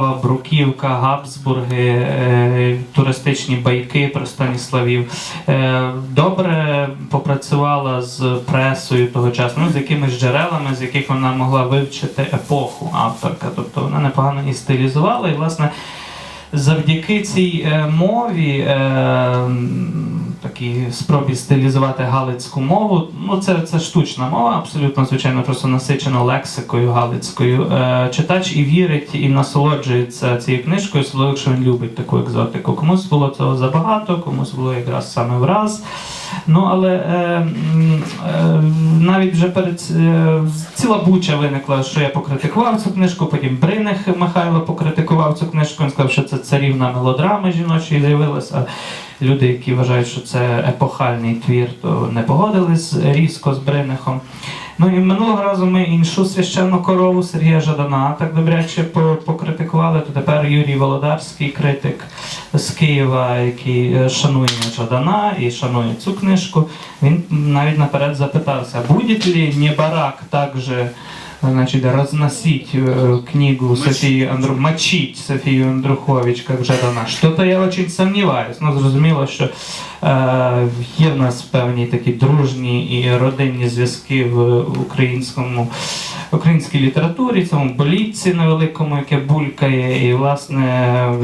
Полтава, Бруківка, Габсбурги, е, туристичні байки про Станіславів. Е, Добре попрацювала з пресою того часу, ну, з якимись джерелами, з яких вона могла вивчити епоху авторка. Тобто вона непогано і стилізувала, і власне. Завдяки цій е, мові, такій спробі стилізувати галицьку мову, ну це, це штучна мова, абсолютно звичайно, просто насичена лексикою галицькою. Е, читач і вірить, і насолоджується цією книжкою, особливо якщо він любить таку екзотику. Комусь було цього забагато, комусь було якраз саме враз. Ну але е, е, навіть вже перед е, ціла буча виникла, що я покритикував цю книжку, потім Бринех Михайло покритикував цю книжку. Він сказав, що це царівна мелодрами жіночої з'явилася. Люди, які вважають, що це епохальний твір, то не погодились різко з Бринехом. Ну і минулого разу ми іншу священну корову Сергія Жадана так добряче покритикували. То тепер Юрій Володарський, критик з Києва, який е, шанує Жадана і шанує цю книжку. Він навіть наперед запитався, буде ли не барак также значит, разносить э, книгу Софии Андру... мочить Софию Андрухович, как Жадана. Что-то я очень сомневаюсь. Ну, зрозуміло, що е, є в нас певні такі дружні і родинні зв'язки в українському українській літературі, цьому болітці невеликому, яке булькає, і власне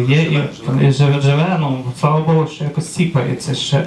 є і, і живе, живе, ну слава Богу, що якось сіпається ще.